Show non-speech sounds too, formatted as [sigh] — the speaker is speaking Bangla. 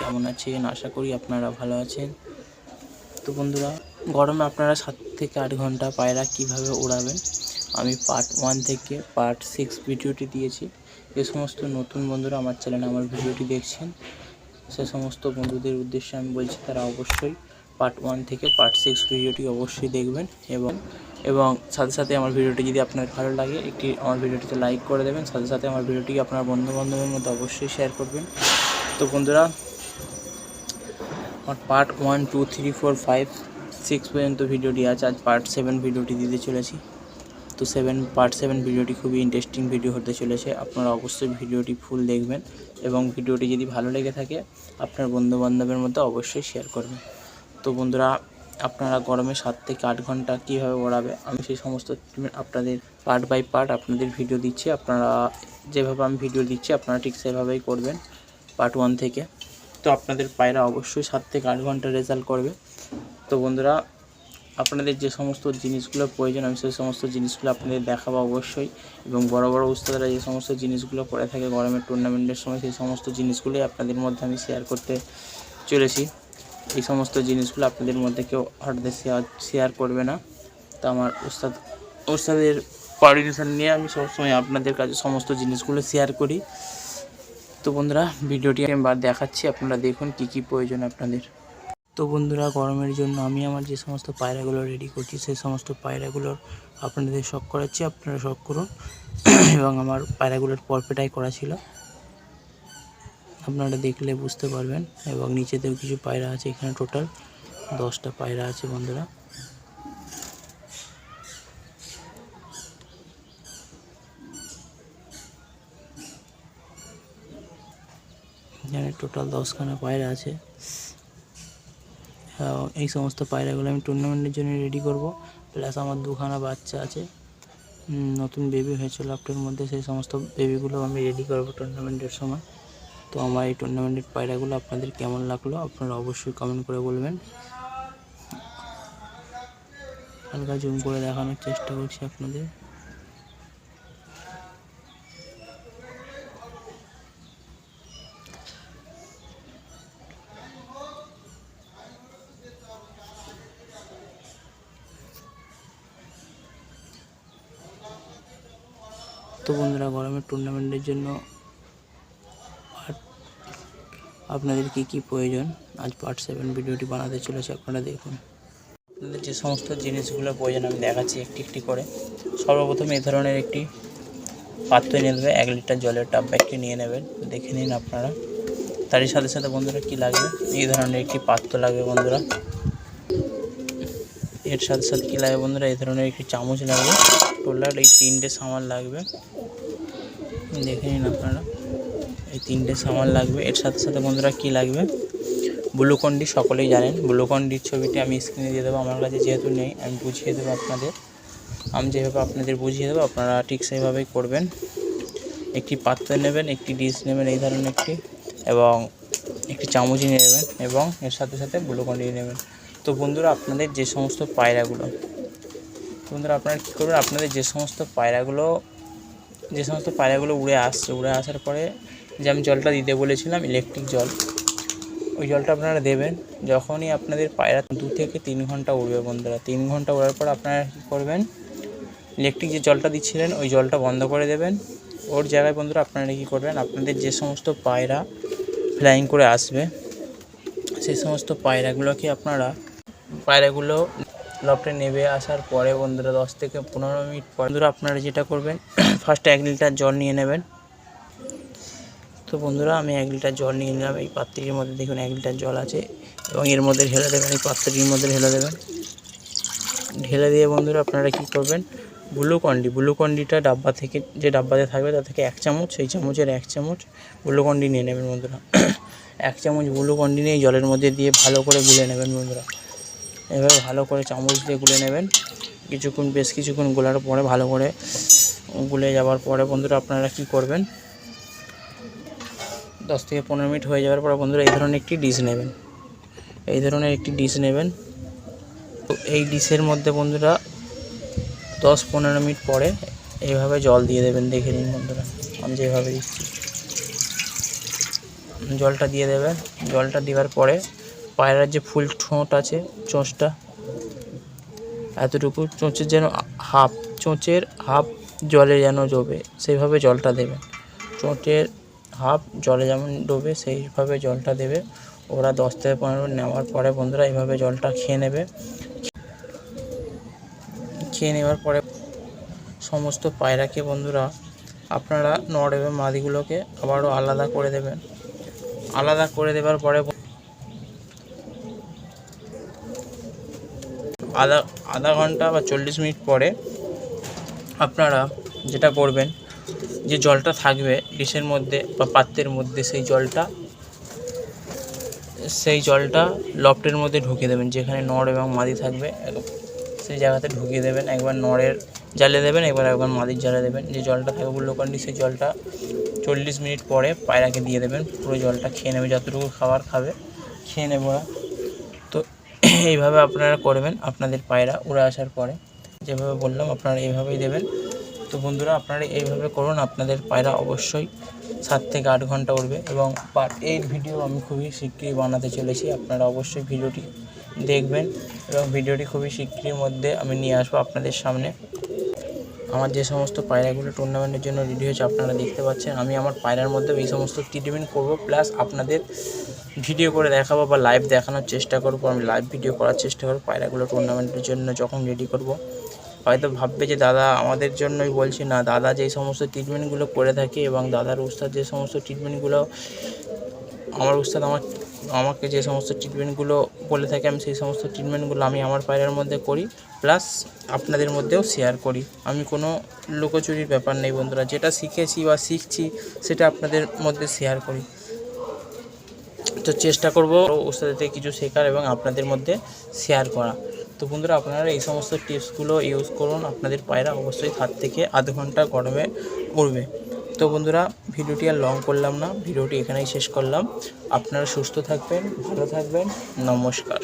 কেমন আছেন? আশা করি আপনারা ভালো আছেন। তো বন্ধুরা, গরমে আপনারা সাত থেকে আট ঘণ্টা পায়রা কীভাবে ওড়াবেন? আমি পার্ট ওয়ান থেকে পার্ট সিক্স ভিডিওটি দিয়েছি। যে সমস্ত নতুন বন্ধুরা আমার চ্যানেলে আমার ভিডিওটি দেখছেন, সে সমস্ত বন্ধুদের উদ্দেশ্যে আমি বলছি তারা অবশ্যই পার্ট ওয়ান থেকে পার্ট সিক্স ভিডিওটি অবশ্যই দেখবেন এবং এবং সাথে সাথে আমার ভিডিওটি যদি আপনার ভালো লাগে, একটি, আমার ভিডিওটিতে লাইক করে দেবেন। সাথে সাথে আমার ভিডিওটি আপনার বন্ধু বান্ধবের মধ্যে অবশ্যই শেয়ার করবেন। তো বন্ধুরা, আমার part one two three four five six পর্যন্ত ভিডিওটি আছে। আজ পার্ট সেভেন ভিডিওটি দিতে চলেছি। তো সেভেন পার্ট সেভেন ভিডিওটি খুবই ইন্টারেস্টিং ভিডিও হতে চলেছে। আপনারা অবশ্যই ভিডিওটি ফুল দেখবেন এবং ভিডিওটি যদি ভালো লেগে থাকে, আপনার বন্ধু বান্ধবের মধ্যে অবশ্যই শেয়ার করবেন। তো বন্ধুরা, আপনারা গরমে সাত থেকে আট ঘণ্টা কীভাবে ওড়াবে আমি সেই সমস্ত আপনাদের পার্ট বাই পার্ট আপনাদের ভিডিও দিচ্ছি। আপনারা যেভাবে আমি ভিডিও দিচ্ছি, আপনারা ঠিক সেভাবেই করবেন। পার্ট ওয়ান থেকে। তো আপনাদের পায়রা অবশ্যই সাত থেকে আট ঘণ্টা রেজাল্ট করবে। তো বন্ধুরা, আপনাদের যে সমস্ত জিনিসগুলো প্রয়োজন, আমি সেই সমস্ত জিনিসগুলো আপনাদের দেখাবো অবশ্যই। এবং বড় বড় উস্তাদরা যে সমস্ত জিনিসগুলো করে থাকে গরমের টুর্নামেন্টের সময়, সেই সমস্ত জিনিসগুলোই আপনাদের মধ্যে আমি শেয়ার করতে চলেছি। এই সমস্ত জিনিসগুলো আপনাদের মধ্যে কেউ হঠাৎ শেয়ার শেয়ার করবে না। তো আমার উস্তাদ, উস্তাদের কোঅর্ডিনেশন নিয়ে আমি সবসময় আপনাদের কাছে সমস্ত জিনিসগুলো শেয়ার করি। তো বন্ধুরা, ভিডিওটি আমি বার দেখাচ্ছি। আপনারা দেখুন কি কি প্রয়োজন আপনাদের। তো বন্ধুরা, গরমের জন্য আমি আমার যে সমস্ত পায়রাগুলো রেডি করছি, সেই সমস্ত পায়রাগুলোর আপনাদের শখ করাচ্ছি। আপনারা শখ করুন। এবং আমার পায়রাগুলোর পরপেটাই করা ছিল। আপনারা দেখলে বুঝতে পারবেন। এবং নিচেতেও কিছু পায়রা আছে, এখানে টোটাল দশটা পায়রা আছে বন্ধুরা। এখানে টোটাল দশখানা পায়রা আছে। এই সমস্ত পায়রাগুলো আমি টুর্নামেন্টের জন্য রেডি করব। প্লাস আমার দুখানা বাচ্চা আছে। নতুন বেবি হয়েছিল আপনার মধ্যে, সেই সমস্ত বেবিগুলো আমি রেডি করব টুর্নামেন্টের সময়। তো আমার এই টুর্নামেন্টের পায়রাগুলো আপনাদের কেমন লাগল, আপনারা অবশ্যই কমেন্ট করে বলবেন। হালকা জুম করে দেখানোর চেষ্টা করছি আপনাদের। তো বন্ধুরা গরমের টুর্নামেন্টের জন্য আপনাদের কি কি প্রয়োজন? আজ পার্ট সেভেন ভিডিওটি বানাতে চলেছে, আপনারা দেখুন। আপনাদের যে সমস্ত জিনিসগুলো প্রয়োজন, আমি দেখাচ্ছি একটি একটি করে। সর্বপ্রথম এই ধরনের একটি পাত্র নিয়ে নেবে, এক লিটার জলের টাব ব্যাগটি নিয়ে নেবেন, দেখে নিন আপনারা। তারই সাথে সাথে বন্ধুরা কি লাগবে? এই ধরনের একটি পাত্র লাগবে বন্ধুরা। এর সাথে সাথে কী লাগবে বন্ধুরা? এই ধরনের একটি চামচ লাগবে। টোলার, এই তিনটে সামান লাগবে। দেখে নিন আপনারা। এই তিনটে সামান লাগবে। এর সাথে সাথে বন্ধুরা কি লাগবে? ব্লুকন্ডি সকলেই জানেন। ব্লুকন্ডির ছবিটি আমি স্ক্রিনে দিয়ে দেবো। আমার কাছে যেহেতু নেই, আমি বুঝিয়ে দেবো আপনাদের। আমি যেভাবে আপনাদের বুঝিয়ে দেবো, আপনারা ঠিক সেইভাবেই করবেন। একটি পাত্র নেবেন, একটি ডিশ নেবেন, এই ধরনের একটি, এবং একটি চামচি নিয়ে নেবেন, এবং এর সাথে সাথে গ্লুকন্ডি নেবেন। তো বন্ধুরা আপনাদের যে সমস্ত পায়রাগুলো বন্ধুরা আপনারা কী করবেন? আপনাদের যে সমস্ত পায়রাগুলো, যে সমস্ত পায়রাগুলো উড়ে আসছে, উড়ে আসার পরে যে আমি জলটা দিতে বলেছিলাম ইলেকট্রিক জল, ওই জলটা আপনারা দেবেন। যখনই আপনাদের পায়রা দু থেকে তিন ঘণ্টা উড়বে বন্ধুরা, তিন ঘণ্টা উড়ার পর আপনারা কী করবেন? ইলেকট্রিক যে জলটা দিচ্ছিলেন, ওই জলটা বন্ধ করে দেবেন। ওর জায়গায় বন্ধুরা আপনারা কী করবেন? আপনাদের যে সমস্ত পায়রা ফ্লাইং করে আসবে সেই সমস্ত পায়রাগুলোকে আপনারা পায়রাগুলো লফটে নেবে আসার পরে বন্ধুরা, দশ থেকে পনেরো মিনিট পর বন্ধুরা আপনারা যেটা করবেন [clears throat] ফার্স্টে এক লিটার জল নিয়ে নেবেন। তো বন্ধুরা, আমি এক লিটার জল নিয়ে নিলাম, এই পাত্রটির মধ্যে দেখুন এক লিটার জল আছে এবং এর মধ্যে ঢেলে দেবেন, এই পাত্রটির মধ্যে ঢেলে দেবেন। ঢেলে দিয়ে বন্ধুরা আপনারা কি করবেন, গ্লুকন্ডি, গ্লুকন্ডিটা ডাব্বা থেকে, যে ডাব্বাতে থাকবে তা থেকে এক চামচ, সেই চামচের এক চামচ গ্লুকন্ডি নিয়ে নেবেন বন্ধুরা। [clears throat] এক চামচ গ্লুকন্ডি নিয়ে জলের মধ্যে দিয়ে ভালো করে গুলে নেবেন বন্ধুরা। এভাবে ভালো করে চামচ দিয়ে গুলে নেবেন। কিছুক্ষণ, বেশ কিছুক্ষণ গোলার পরে ভালো করে গুলে যাওয়ার পরে বন্ধুরা আপনারা কি করবেন? দশ থেকে পনেরো মিনিট হয়ে যাওয়ার পরে বন্ধুরা এই ধরনের একটি ডিশ নেবেন। এই ধরনের একটি ডিশ নেবেন। তো এই ডিশের মধ্যে বন্ধুরা দশ পনেরো মিনিট পরে এইভাবে জল দিয়ে দেবেন, দেখে নিন বন্ধুরা। আমি যেভাবে দিচ্ছি। জলটা দিয়ে দেবেন। জলটা দেওয়ার পরে পায়রার যে ফুল ঠোঁট আছে, চোঁচটা, এতটুকু চোঁচের যেন হাফ, চোঁচের হাফ জলে যেন ডোবে, সেইভাবে জলটা দেবেন চোঁচের হাফ জলে যেমন ডোবে, সেইভাবে জলটা দেবে। ওরা দশ থেকে পনেরো নেওয়ার পরে বন্ধুরা এইভাবে জলটা খেয়ে নেবে। খেয়ে নেওয়ার পরে সমস্ত পায়রাকে বন্ধুরা আপনারা নড় এবং মাদিগুলোকে আবারও আলাদা করে দেবেন। আলাদা করে দেওয়ার পরে আধা আধা ঘণ্টা বা চল্লিশ মিনিট পরে আপনারা যেটা করবেন, যে জলটা থাকবে ডিশের মধ্যে বা পাত্রের মধ্যে সেই জলটা সেই জলটা লফটের মধ্যে ঢুকিয়ে দেবেন, যেখানে নড় এবং মাদি থাকবে সেই জায়গাতে ঢুকিয়ে দেবেন, একবার নড়ের জালে দেবেন, একবার একবার মাদির জালে দেবেন, যে জলটা থাকবে গ্লুকন্ডি সেই জলটা চল্লিশ মিনিট পরে পায়রাকে দিয়ে দেবেন, পুরো জলটা খেয়ে নেবে, যতটুকু খাবার খাবে, খেয়ে নেবে এইভাবে আপনারা করবেন, আপনাদের পায়রা উড়ে আসার পরে। যেভাবে বললাম, আপনারা এইভাবেই দেবেন। তো বন্ধুরা, আপনারা এইভাবে করুন, আপনাদের পায়রা অবশ্যই সাত থেকে আট ঘণ্টা উঠবে এবং পার্ট এইট ভিডিও আমি খুবই শীঘ্রই বানাতে চলেছি, আপনারা অবশ্যই ভিডিওটি দেখবেন। এবং ভিডিওটি খুবই শীঘ্রই মধ্যে আমি নিয়ে আসব আপনাদের সামনে। আমার যে সমস্ত পায়রাগুলো টুর্নামেন্টের জন্য রেডি হয়েছে, আপনারা দেখতে পাচ্ছেন। আমি আমার পায়রার মধ্যে এই সমস্ত ট্রিটমেন্ট করব প্লাস আপনাদের ভিডিও করে দেখাবো বা লাইভ দেখানোর চেষ্টা করব। আমি লাইভ ভিডিও করার চেষ্টা করব, পায়রাগুলো টুর্নামেন্টের জন্য যখন রেডি করব। হয়তো ভাববে যে, দাদা, আমাদের জন্যই বলছি না। দাদা যেই সমস্ত ট্রিটমেন্টগুলো করে থাকে এবং দাদার উস্তাদ যে সমস্ত ট্রিটমেন্টগুলো আমার উস্তাদ আমার, আমাকে যে সমস্ত ট্রিটমেন্টগুলো বলে থাকে, আমি সেই সমস্ত ট্রিটমেন্টগুলো আমি আমার পায়রার মধ্যে করি। প্লাস আপনাদের মধ্যেও শেয়ার করি। আমি কোনো লুকোচুরির ব্যাপার নেই বন্ধুরা। যেটা শিখেছি বা শিখছি, সেটা আপনাদের মধ্যে শেয়ার করি। তো চেষ্টা করব ওস্তাদের কিছু শেখার এবং আপনাদের মধ্যে শেয়ার করা। তো বন্ধুরা, আপনারা এই সমস্ত টিপসগুলো ইউজ করুন। আপনাদের পায়রা অবশ্যই হাত থেকে আধ ঘণ্টা গরমে উড়বে। তো বন্ধুরা, ভিডিওটি আর লং করলাম না, ভিডিওটি এখানেই শেষ করলাম। আপনারা সুস্থ থাকবেন, ভালো থাকবেন। নমস্কার।